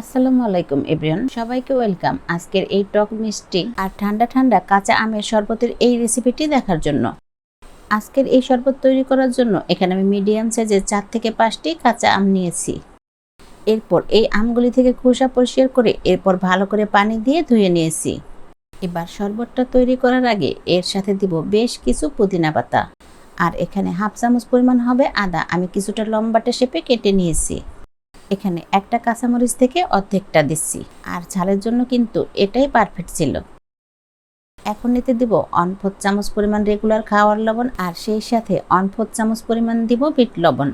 আসসালামু আলাইকুম, এভরিওয়ান। সবাইকে ওয়েলকাম আজকের এই টক মিষ্টি আর ঠান্ডা ঠান্ডা কাঁচা আমের শরবতের এই রেসিপিটি দেখার জন্য। আজকের এই শরবত তৈরি করার জন্য এখানে আমি মিডিয়াম সাইজের চার থেকে পাঁচটি কাঁচা আম নিয়েছি। এরপর এই আমগুলি থেকে খোসা পরিষ্কার করে এরপর ভালো করে পানি দিয়ে ধুয়ে নিয়েছি। এবার শরবতটা তৈরি করার আগে এর সাথে দিব বেশ কিছু পুদিনা পাতা। আর এখানে হাফ চামচ পরিমাণ হবে আদা। আমি কিছুটা লম্বাটে শেপে কেটে নিয়েছি। এখানে একটা কাঁচামরিচ থেকে অর্ধেকটা দিচ্ছি। আর ঝালের জন্য কিন্তু এটাই পারফেক্ট ছিল। এখন নিতে দিব অনফোর চামচ পরিমাণ রেগুলার খাওয়ার লবণ আর সেই সাথে অনফোর চামচ পরিমাণ দিব বিট লবণ।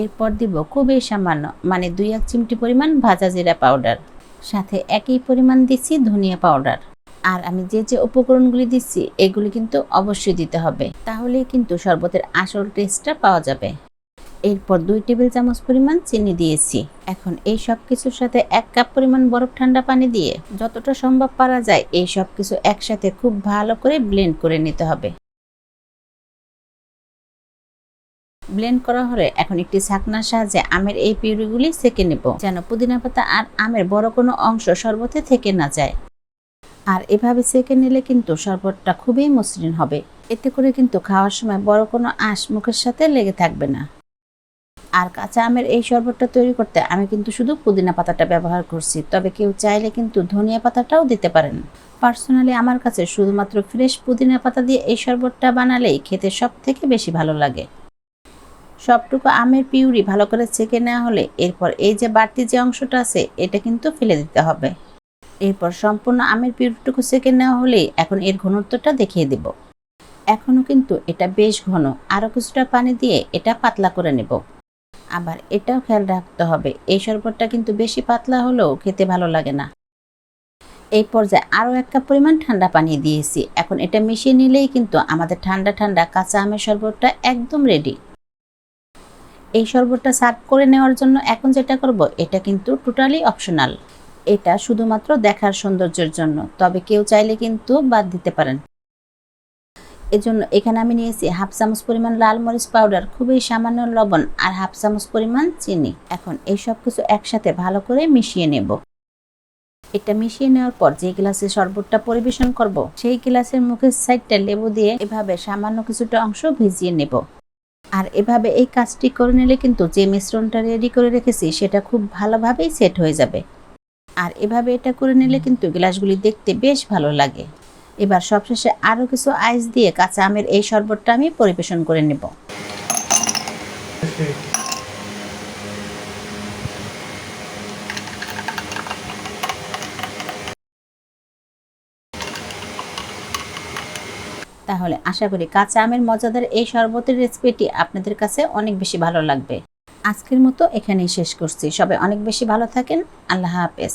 এরপর দিব খুবই সামান্য মানে দুই এক চিমটি পরিমাণ ভাজা জিরা পাউডার সাথে একই পরিমাণ দিচ্ছি ধনিয়া পাউডার আর আমি যে যে উপকরণগুলি দিচ্ছি, এগুলি কিন্তু অবশ্যই দিতে হবে। তাহলেই কিন্তু শরবতের আসল টেস্টটা পাওয়া যাবে। এরপর দুই টেবিল চামচ পরিমাণ চিনি দিয়েছি। এখন এই সব কিছুর সাথে এক কাপ পরিমাণ বরফ ঠান্ডা পানি দিয়ে যতটা সম্ভব পারা যায় এই সব কিছু একসাথে খুব ভালো করে ব্লেন্ড করে নিতে হবে। ব্লেন্ড করা হলে এখন একটি ছাকনার সাহায্যে আমের এই পিউরিগুলি সেকে নেব, যেন পুদিনা পাতা আর আমের বড় কোনো অংশ শরবতে থেকে না যায়। আর এভাবে সেকে নিলে কিন্তু শরবতটা খুবই মসৃণ হবে। এতে করে কিন্তু খাওয়ার সময় বড় কোনো আঁশ মুখের সাথে লেগে থাকবে না। আর কাঁচা আমের এই শরবতটা তৈরি করতে আমি কিন্তু শুধু পুদিনা পাতাটা ব্যবহার করছি। তবে কেউ চাইলে কিন্তু ধনিয়া পাতাটাও দিতে পারেন। পার্সোনালি আমার কাছে শুধুমাত্র ফ্রেশ পুদিনা পাতা দিয়ে এই শরবতটা বানালেই খেতে সব থেকে বেশি ভালো লাগে। সবটুকু আমের পিউরি ভালো করে ছেঁকে নেওয়া হলে এরপর এই যে বাড়তি যে অংশটা আছে, এটা কিন্তু ফেলে দিতে হবে। এরপর সম্পূর্ণ আমের পিউরিটুকু ছেঁকে নেওয়া হলেই এখন এর ঘনত্বটা দেখিয়ে দেব। এখনও কিন্তু এটা বেশ ঘন। আরও কিছুটা পানি দিয়ে এটা পাতলা করে নেব। আবার এটাও খেয়াল রাখতে হবে। এই শরবতটা কিন্তু বেশি পাতলা হলেও খেতে ভালো লাগে না। এই পর্যায়ে আরও এক কাপ পরিমাণ ঠান্ডা পানি দিয়েছি। এখন এটা মিশিয়ে নিলেই কিন্তু আমাদের ঠান্ডা ঠান্ডা কাঁচা আমের শরবতটা একদম রেডি এই শরবতটা সার্ভ করে নেওয়ার জন্য এখন যেটা করব, এটা কিন্তু টোটালি অপশনাল এটা শুধুমাত্র দেখার সৌন্দর্যের জন্য। তবে কেউ চাইলে কিন্তু বাদ দিতে পারেন। এজন্য এখানে আমি নিয়েছি হাফ চামচ পরিমাণ লাল মরিচ পাউডার, খুবই সামান্য লবণ আর হাফ চামচ পরিমাণ চিনি। এখন এই সব কিছু একসাথে ভালো করে মিশিয়ে নেব। এটা মিশিয়ে নেওয়ার পর যে গ্লাসে শরবতটা পরিবেশন করব, সেই গ্লাসের মুখের সাইডটা লেবু দিয়ে এভাবে সামান্য কিছুটা অংশ ভিজিয়ে নেব। আর এভাবে এই কাজটি করে নিলে কিন্তু যে মিশ্রণটা রেডি করে রেখেছি, সেটা খুব ভালোভাবেই সেট হয়ে যাবে। আর এভাবে এটা করে নিলে কিন্তু গ্লাসগুলি দেখতে বেশ ভালো লাগে। এবার সবশেষে আরও কিছু আইস দিয়ে কাঁচা আমের এই শরবতটা আমি পরিবেশন করে নেব। তাহলে আশা করি কাঁচা আমের মজাদার এই শরবতের রেসিপিটি আপনাদের কাছে অনেক বেশি ভালো লাগবে। আজকের মতো এখানেই শেষ করছি। সবাই অনেক বেশি ভালো থাকেন। আল্লাহ হাফেজ।